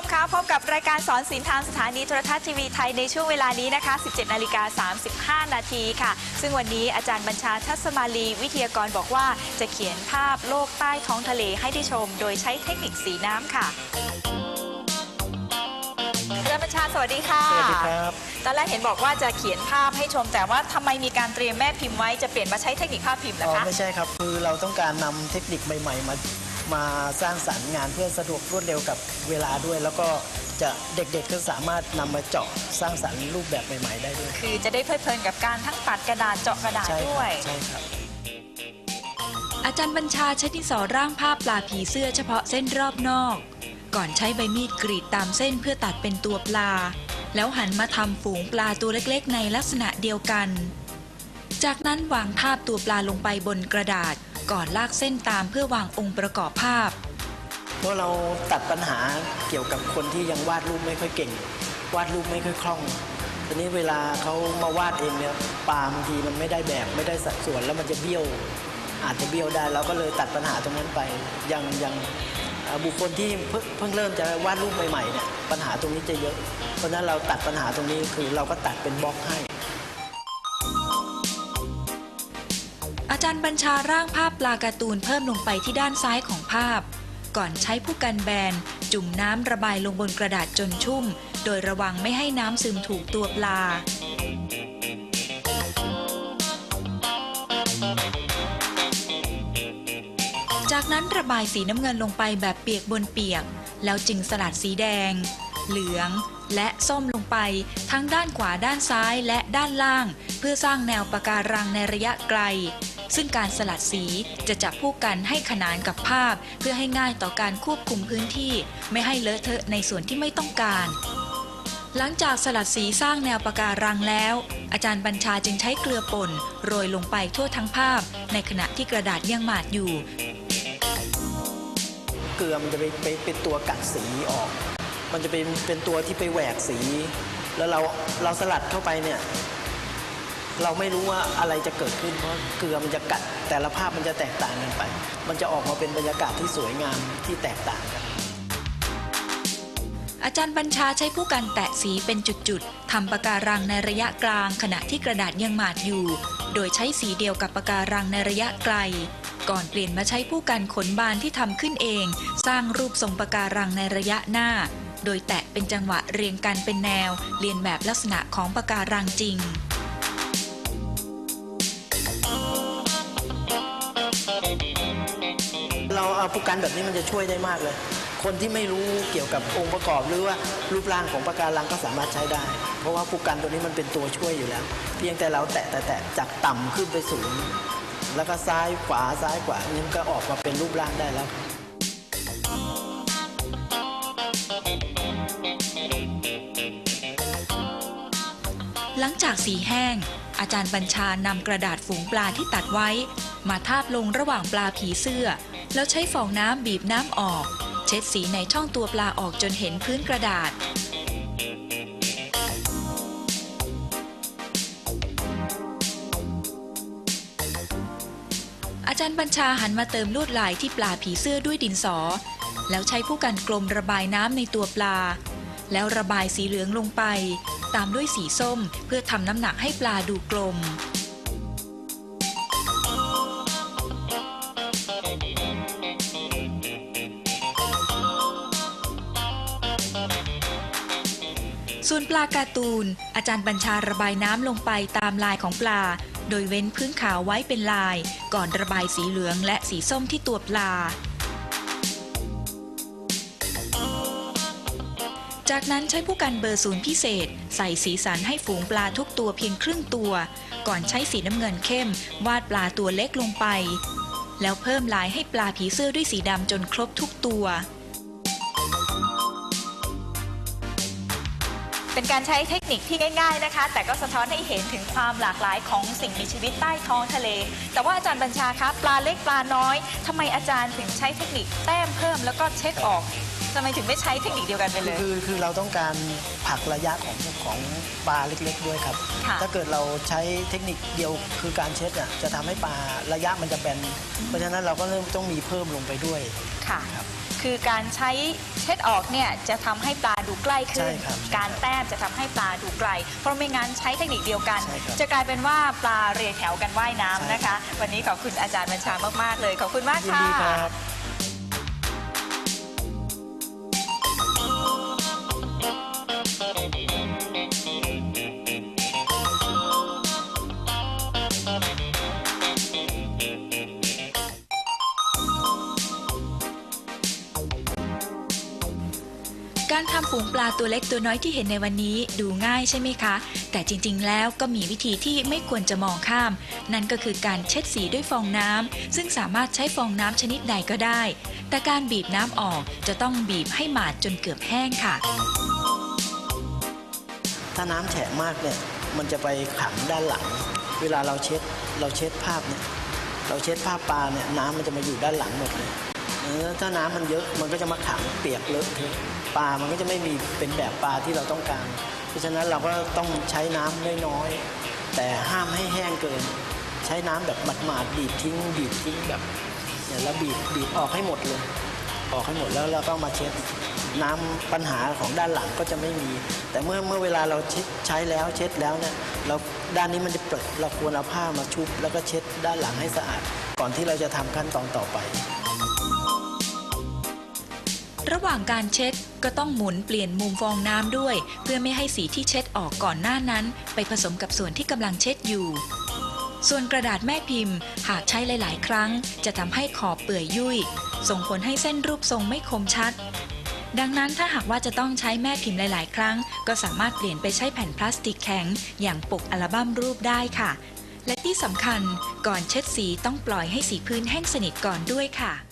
มคะพบกับรายการสอนศิลป์ทางสถานีโทรทัศน์ทีวีไทยในช่วงเวลานี้นะคะ 17 นาฬิกา 35 นาทีค่ะ ซึ่งวันนี้อาจารย์บัญชาทัศมาลี วิทยากรบอกว่าจะเขียนภาพโลกใต้ท้องทะเลให้ได้ชม โดยใช้เทคนิคสีน้ำค่ะอาจารย์บัญชาสวัสดีค่ะ สวัสดีครับตอนแรกเห็นบอกว่าจะเขียนภาพให้ชม แต่ว่าทำไมมีการเตรียมแม่พิมพ์ไว้จะเปลี่ยนมาใช้เทคนิคภาพพิมพ์เหรอ๋ออคะไม่ใช่ครับคือเราต้องการนำเทคนิคใหม่ ๆ มา มาสร้างสรรค์งานเพื่อสะดวกรวดเร็วกับเวลาด้วย แล้วก็จะเด็กๆก็สามารถนำมาเจาะสร้างสรรค์รูปแบบใหม่ๆได้ด้วยคือจะได้เพลิดเพลินกับการทั้งปัดกระดาษเจาะกระดาษใช่คด้วรัยใช่ครับ อาจารย์บัญชาใช้ดินสอร่างภาพปลาผีเสื้อเฉพาะเส้นรอบนอก ก่อนใช้ใบมีดกรีดตามเส้นเพื่อตัดเป็นตัวปลา แล้วหันมาทำฝูงปลาตัวเล็กๆ ในลักษณะเดียวกัน จากนั้นวางภาพตัวปลาลงไปบนกระดาษ ก่อนลากเส้นตามเพื่อวางองค์ประกอบภาพ เพราะเราตัดปัญหาเกี่ยวกับคนที่ยังวาดรูปไม่ค่อยเก่ง วาดรูปไม่ค่อยคล่องทีนี้เวลาเขามาวาดเองเนี่ยปาบางทีมันไม่ได้แบบไม่ได้สัดส่วนแล้วมันจะเบี้ยว อาจจะเบี้ยวได้เราก็เลยตัดปัญหาตรงนั้นไปยังยังบุคคลที่เพิ่งเริ่มจะวาดรูปใหม่ๆเนี่ยปัญหาตรงนี้จะเยอะ เพราะนั้นเราตัดปัญหาตรงนี้คือเราก็ตัดเป็นบล็อกให้ อารบัญชาร่างภาพปลาการ์ตูนเพิ่มลงไปที่ด้านซ้ายของภาพ ก่อนใช้ผู้กันแบน จุ่มน้ำระบายลงบนกระดาษจนชุ่ม โดยระวังไม่ให้น้ำซึมถูกตัวปลา จากนั้นระบายสีน้ำเงินลงไปแบบเปียกบนเปียก แล้วจึงสลัดสีแดง เหลืองและส้มลงไป ทั้งด้านขวาด้านซ้ายและด้านล่าง เพื่อสร้างแนวปะการังในระยะไกล ซึ่งการสลัดสีจะจับผู้กันให้ขนานกับภาพ เพื่อให้ง่ายต่อการควบคุมพื้นที่ ไม่ให้เลอะเทอะในส่วนที่ไม่ต้องการ หลังจากสลัดสีสร้างแนวปะการังแล้ว อาจารย์บัญชาจึงใช้เกลือป่นโรยลงไปทั่วทั้งภาพ ในขณะที่กระดาษยังหมาดอยู่ เกลือมันจะไปไปเป็นตัวกัดสีออก มันจะเป็นเป็นตัวที่ไปแหวกสี แล้วเราเราสลัดเข้าไปเนี่ย เราไม่รู้ว่าอะไรจะเกิดขึ้นเพราะเกลือมันจะกัด แต่ละภาพมันจะแตกต่างกันไป มันจะออกมาเป็นบรรยากาศที่สวยงามที่แตกต่างกันอาจารย์บัญชาใช้ผู้กันแตะสีเป็นจุดๆทำปะการังในระยะกลางขณะที่กระดาษยังหมาดอยู่ โดยใช้สีเดียวกับปะการังในระยะไกล ก่อนเปลี่ยนมาใช้ผู้กันขนบานที่ทำขึ้นเอง สร้างรูปทรงปะการังในระยะหน้า โดยแตะเป็นจังหวะเรียงกันเป็นแนว เรียนแบบลักษณะของปะการังจริง เราเอาผู้กันแบบนี้มันจะช่วยได้มากเลย คนที่ไม่รู้เกี่ยวกับองค์ประกอบหรือว่ารูปร่างของปะการังก็สามารถใช้ได้ เพราะว่าผู้กันตัวนี้มันเป็นตัวช่วยอยู่แล้ว เพียงแต่เราแตะแต่แตะจากต่ำขึ้นไปสูง แล้วก็ซ้ายขวาซ้ายขวานี่มันก็ออกมาเป็นรูปร่างได้แล้วหลังจากสีแห้ง อาจารย์บัญชานำกระดาษฝูงปลาที่ตัดไว้ มาทาบลงระหว่างปลาผีเสื้อ แล้วใช้ฟองน้ำบีบน้ำออก เช็ดสีในช่องตัวปลาออกจนเห็นพื้นกระดาษ อาจารย์บัญชาหันมาเติมลวดลายที่ปลาผีเสื้อด้วยดินสอ แล้วใช้ผู้กันกลมระบายน้ำในตัวปลา แล้วระบายสีเหลืองลงไป ตามด้วยสีส้มเพื่อทำน้ำหนักให้ปลาดูกลม ส่วนปลาการ์ตูน อาจารย์บัญชาระบายน้ำลงไปตามลายของปลา โดยเว้นพื้นขาวไว้เป็นลาย ก่อนระบายสีเหลืองและสีส้มที่ตัวปลา จากนั้นใช้ผู้กันเบอร์ศูนย์พิเศษ ใส่สีสันให้ฝูงปลาทุกตัวเพียงครึ่งตัว ก่อนใช้สีน้ำเงินเข้ม วาดปลาตัวเล็กลงไป แล้วเพิ่มลายให้ปลาผีเสื้อด้วยสีดำจนครบทุกตัว เป็นการใช้เทคนิคที่ง่าย ๆนะคะ แต่ก็สะท้อนให้เห็นถึงความหลากหลายของสิ่งมีชีวิตใต้ท้องทะเล แต่ว่าอาจารย์บัญชาคะปลาเล็กปลาน้อยทำไมอาจารย์ถึงใช้เทคนิคแต้มเพิ่มแล้วก็เช็ดออกทำไมถึงไม่ใช้เทคนิคเดียวกันไปเลย คือคือเราต้องการผลักระยะของของปลาเล็กๆ ด้วยครับ ค่ะถ้าเกิดเราใช้เทคนิคเดียวคือการเช็ดอะจะทำให้ปลาระยะมันจะแบนเพราะฉะนั้นเราก็เริ่มต้องมีเพิ่มลงไปด้วย ค่ะ ครับคือการใช้เช็ดออกเนี่ยจะทำให้ปลาดูใกล้ขึ้น ใช่ครับการแต้มจะทำให้ปลาดูไกล เพราะไม่งั้นใช้เทคนิคเดียวกัน ใช่ครับจะกลายเป็นว่าปลาเรียแถวกันว่ายน้ำใช่นะคะ วันนี้ขอบคุณอาจารย์บัญชามากๆเลย ขอบคุณมากยินค่ะ ดีครับ การทำฝูงปลาตัวเล็กตัวน้อยที่เห็นในวันนี้ดูง่ายใช่ไหมคะ แต่จริงๆ แล้วก็มีวิธีที่ไม่ควรจะมองข้าม นั่นก็คือการเช็ดสีด้วยฟองน้ำซึ่งสามารถใช้ฟองน้ำชนิดใดก็ได้ แต่การบีบน้ำออกจะต้องบีบให้หมาดจนเกือบแห้งค่ะ ถ้าน้ำแฉะมากเนี่ยมันจะไปขังด้านหลัง เวลาเราเช็ดเราเช็ดภาพเนี่ยเราเช็ดภาพปลาเนี่ยน้ำมันจะมาอยู่ด้านหลังหมดเลย ถ้าน้ำมันเยอะมันก็จะมาขังเปียกเลอะปลา มันก็จะไม่มีเป็นแบบปลาที่เราต้องการ เพราะฉะนั้นเราก็ต้องใช้น้ำน้อยๆแต่ห้ามให้แห้งเกิน ใช้น้ำแบบหมาดๆบีบทิ้งบีบทิ้งแบบเนี่ยแล้วบีบบีบออกให้หมดเลย ออกให้หมดแล้วเราก็มาเช็ดน้ำปัญหาของด้านหลังก็จะไม่มี แต่เมื่อเมื่อเวลาเราใช้แล้วเช็ดแล้วเนี่ยเราด้านนี้มันจะเปิดเราควรเอาผ้ามาชุบ แล้วก็เช็ดด้านหลังให้สะอาด ก่อนที่เราจะทำขั้นตอนต่อไป ระหว่างการเช็ดก็ต้องหมุนเปลี่ยนมุมฟองน้ำด้วย เพื่อไม่ให้สีที่เช็ดออกก่อนหน้านั้น ไปผสมกับส่วนที่กำลังเช็ดอยู่ ส่วนกระดาษแม่พิมพ์ หากใช้หลาย ๆ ครั้ง จะทำให้ขอบเปื่อยยุ่ย ส่งผลให้เส้นรูปทรงไม่คมชัด ดังนั้นถ้าหากว่าจะต้องใช้แม่พิมพ์หลาย ๆ ครั้ง ก็สามารถเปลี่ยนไปใช้แผ่นพลาสติกแข็ง อย่างปกอัลบั้มรูปได้ค่ะ และที่สำคัญก่อนเช็ดสีต้องปล่อยให้สีพื้นแห้งสนิทก่อนด้วยค่ะ